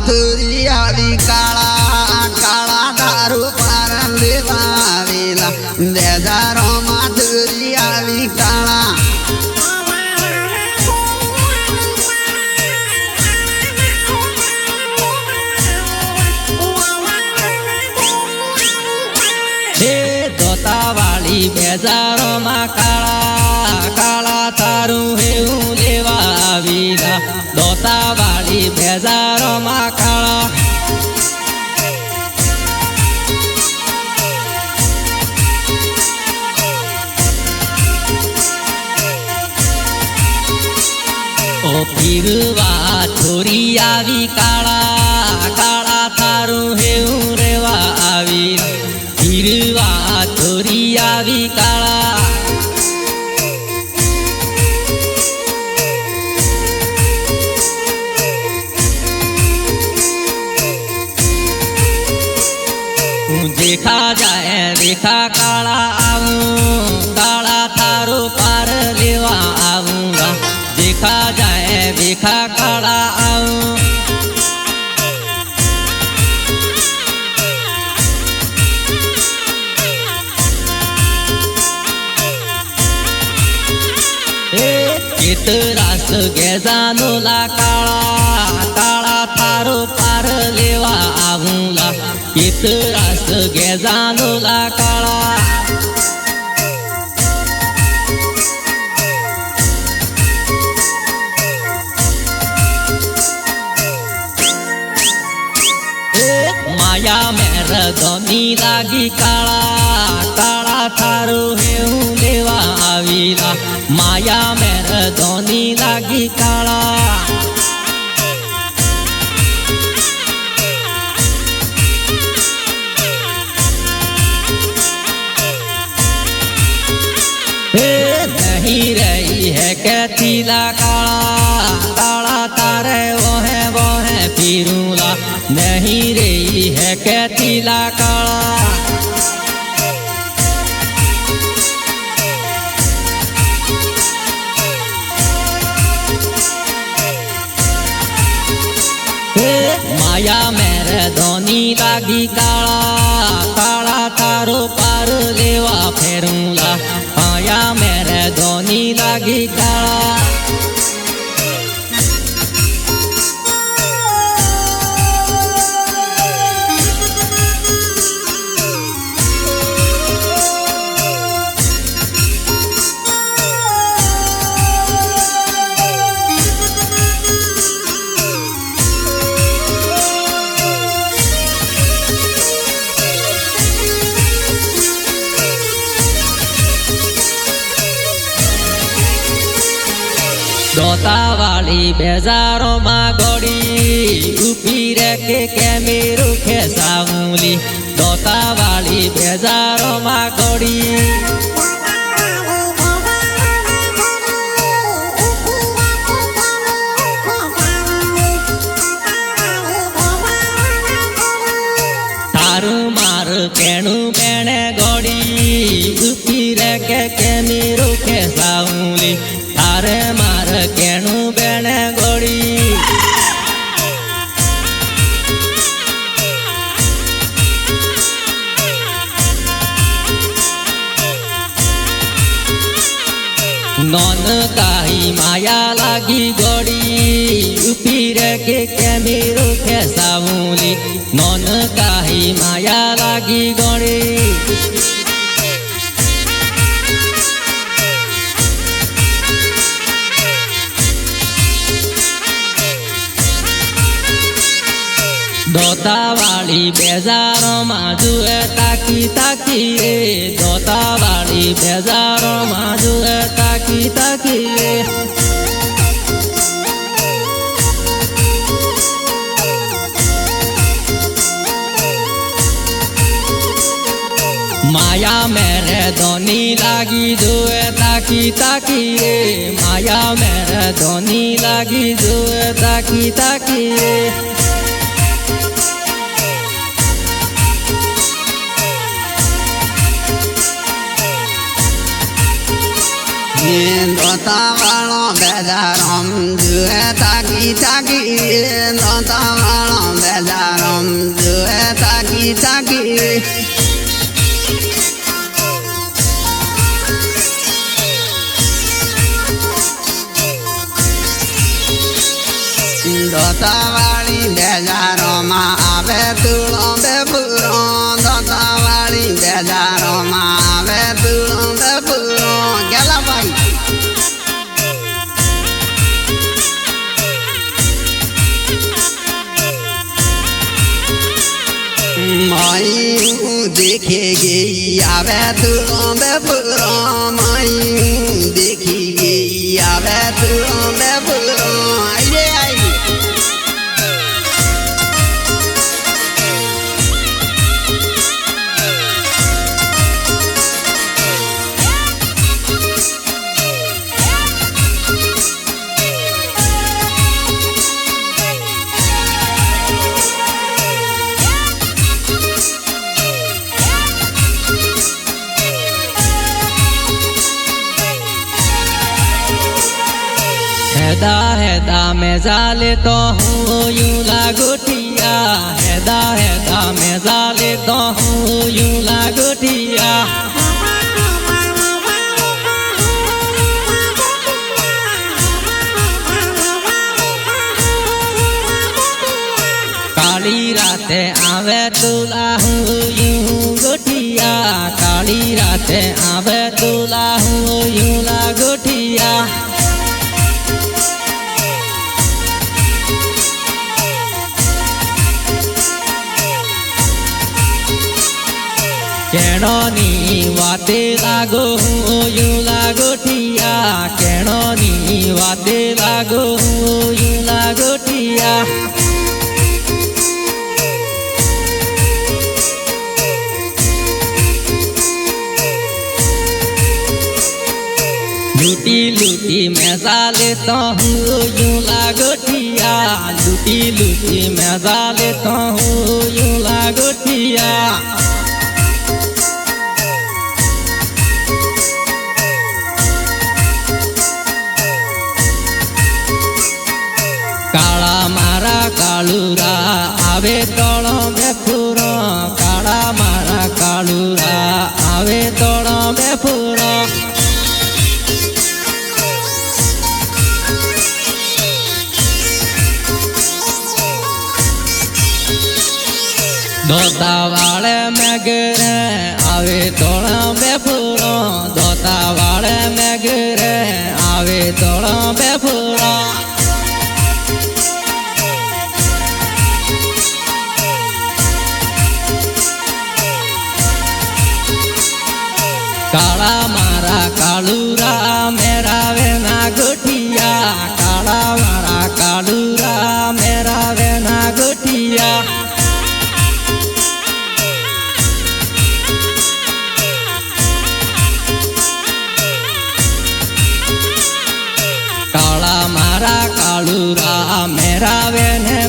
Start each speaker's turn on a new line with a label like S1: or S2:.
S1: બેજારોમાં ધૂરી આવી
S2: ધોતાવાળી બેજારોમાં કાળા કાળા તારું હેવું લેવા આવીરા દોતા વાળી બેજારો માં કાળા. ઓ પીરવા છોરી આવી કાળા કાળા તારું હેવું રેવા આવી પીરવા આવી કાળા હું દેખા જાય દેખા કાળા આવું કાળા થારો પાર લેવા આવું દેખા જાય દેખા કાળા ગેજાનો લા કાળા કાળા તારો પાર લેવા આવું લા. ચિતરાસ ગેજાનો લા કાળા માયા મેર ધોની લાગી કાળા કાળા તારું હેવું લેવા આવીલા. માયા મેર ધોની લાગી કાળા. હે રહી હે કે તીલા કાળા. વીરુલા નહીં રે હે કેતીલા કાળા માયા મેરે ધોની લાગી કાળા કાળા દોતાવાળી બેજારોમાં ગોળી. ઊભી રે કે કેમેરો ખેસાવુલી દોતાવાળી બેજારો માં તારું નોન કાહી માયા લાગી ગોડી ઊભી કે કેમેરો ખેસાવુલી નોન કાહી માયા લાગી ગોડી દોતાવાળી બેજારોમાં જુએ તાકી તાકી રે દોતાવાળી બેજારોમાં જુએ તાકી તાકી રે માયા મેરે ધોની લાગી જોએ તાકી તાકી રે માયા મેરે ધોની લાગી જોએ તાકી તાકી
S1: દોતા વાળો બેજારોમ જુએ તાકી તાકી નોતા વાળો બેજારમ જોએ થાકી થાકી દોતાવાળી બેજારોમાં આવે તુળો બેપુરો દોતાવાળી બેજારોમાં આવે તુળો બેપુરો ગેલા ભાઈ. माई देखे गई आवे तू आवे बुरा माई देखी गई आवे तू आवे बुरा
S2: હેદા હેદા, મે જાલે તો હું યુ લાગુઠિયા. હેદા હેદા, મે જાલે તો હું યુ લાગુઠિયા. કાળી રાતે આવે તુલા હું યુ ગોઠિયા કાળી રાતે આવે તુલા હું યુ કેણોની વાતે લાગો, હું યુ લાગોટિયા કેણોની વાતે લાગો, હું યુ લાગોટિયા લૂટી લૂટી મેં ચાલે તો હું લાગોટિયા લૂટી લૂટી મેં ચાલે તો હું કાળા કાળુરા આવે તળો બેફુરો કાળા મારા કાળુરા. આવે તળો બેફુરો દોતા વાળે મેઘરે, આવે તળો બેફુરો દોતા વાળે મેઘરે, આવે તળો બેફુરો કાળા મારા કાળુરા મેરાવે ના ગોઠિયા. કાળા મારા કાળુરા મેરાવે ના ગોઠિયા. કાળા મારા કાળુરા મેરાવે ને બાપે